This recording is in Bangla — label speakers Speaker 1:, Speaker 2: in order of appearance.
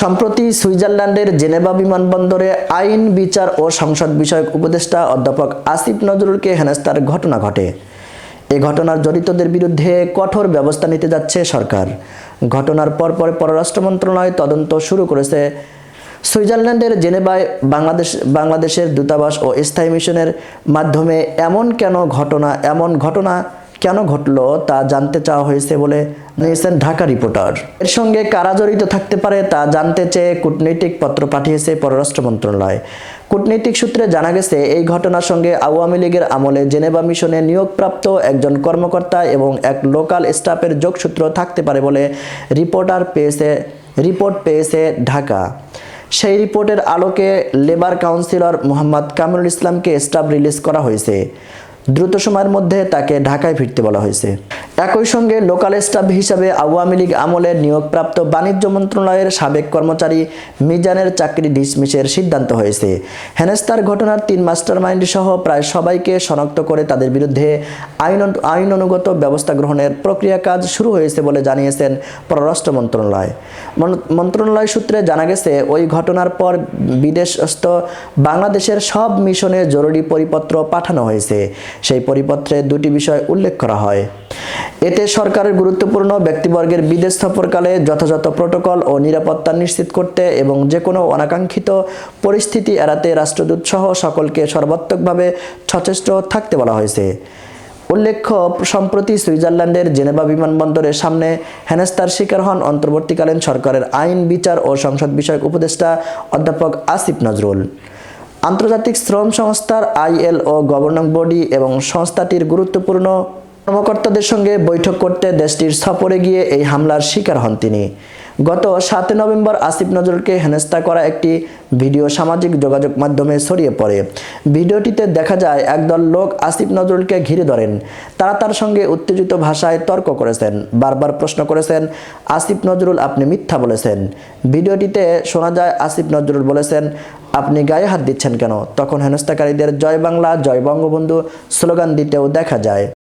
Speaker 1: সম্প্রতি সুইজারল্যান্ডের জেনেভা বিমানবন্দরে আইন, বিচার ও সংসদ বিষয়ক উপদেষ্টা অধ্যাপক আসিফ নজরুলকে হেনস্থার ঘটনা ঘটে। এ ঘটনার জড়িতদের বিরুদ্ধে কঠোর ব্যবস্থা নিতে যাচ্ছে সরকার। ঘটনার পরপর পররাষ্ট্র মন্ত্রণালয় তদন্ত শুরু করেছে। সুইজারল্যান্ডের জেনেভায় বাংলাদেশ, বাংলাদেশের দূতাবাস ও স্থায়ী মিশনের মাধ্যমে এমন কেন ঘটনা, এমন ঘটনা কেন ঘটলো তা জানতে চাওয়া হয়েছে বলে নিয়েছেন ঢাকা রিপোর্টার। এর সঙ্গে কারা জড়িত থাকতে পারে তা জানতে চেয়ে কূটনৈতিক পত্র পাঠিয়েছে পররাষ্ট্র মন্ত্রণালয়। কূটনৈতিক সূত্রে জানা গেছে, এই ঘটনার সঙ্গে আওয়ামী লীগের আমলে জেনেভা মিশনে নিয়োগপ্রাপ্ত একজন কর্মকর্তা এবং এক লোকাল স্টাফের যোগসূত্র থাকতে পারে বলে রিপোর্টার পেয়েছে, রিপোর্ট পেয়েছে ঢাকা। সেই রিপোর্টের আলোকে লেবার কাউন্সিলর মোহাম্মদ কামরুল ইসলামকে স্টাফ রিলিজ করা হয়েছে। দ্রুত সময়ের মধ্যে তাকে ঢাকায় ফিরতে বলা হয়েছে। একই সঙ্গে লোকাল স্টাফ হিসাবে আওয়ামী লীগ আমলে নিয়োগপ্রাপ্ত বাণিজ্য মন্ত্রণালয়ের সাবেক কর্মচারী মিজানের চাকরি ডিসমিসের সিদ্ধান্ত হয়েছে। হেনেস্তার ঘটনার তিন মাস্টার মাইন্ড সহ প্রায় সবাইকে শনাক্ত করে তাদের বিরুদ্ধে আইন আইন অনুগত ব্যবস্থা গ্রহণের প্রক্রিয়া কাজ শুরু হয়েছে বলে জানিয়েছেন পররাষ্ট্র মন্ত্রণালয়। মন্ত্রণালয় সূত্রে জানা গেছে, ওই ঘটনার পর বিদেশস্থ বাংলাদেশের সব মিশনে জরুরি পরিপত্র পাঠানো হয়েছে। সেই পরিপত্রে দুটি বিষয় উল্লেখ করা হয়। এতে সরকারের গুরুত্বপূর্ণ ব্যক্তিবর্গের বিদেশ সফরকালে যথাযথ প্রোটোকল ও নিরাপত্তা নিশ্চিত করতে এবং যে কোনো অনাকাঙ্ক্ষিত পরিস্থিতি এড়াতে রাষ্ট্রদূত সহ সকলকে সর্বাত্মকভাবে সচেষ্ট থাকতে বলা হয়েছে। উল্লেখ্য, সম্প্রতি সুইজারল্যান্ডের জেনেভা বিমানবন্দরের সামনে হেনস্তার শিকার হন অন্তর্বর্তীকালীন সরকারের আইন, বিচার ও সংসদ বিষয়ক উপদেষ্টা অধ্যাপক আসিফ নজরুল। আন্তর্জাতিক শ্রম সংস্থার আইএলও গভর্নিং বডি এবং সংস্থাটির গুরুত্বপূর্ণ কর্মকর্তাদের সঙ্গে বৈঠক করতে দেশটির সফরে গিয়ে এই হামলার শিকার হন তিনি। গত সাত নভেম্বর আসিফ নজরুলকে হেনস্থা করা একটি ভিডিও সামাজিক যোগাযোগ মাধ্যমে ছড়িয়ে পড়ে। ভিডিওটিতে দেখা যায়, একদল লোক আসিফ নজরুলকে ঘিরে ধরেন। তারা তার সঙ্গে উত্তেজিত ভাষায় তর্ক করেছেন। বারবার প্রশ্ন করেছেন, আসিফ নজরুল, আপনি মিথ্যা বলেছেন। ভিডিওটিতে শোনা যায়, আসিফ নজরুল বলেছেন আপনি গায়ে হাত দিচ্ছেন কেন? তখন হেনস্থাকারীদের জয় বাংলা, জয় বঙ্গবন্ধু, স্লোগান দিতেও দেখা যায়।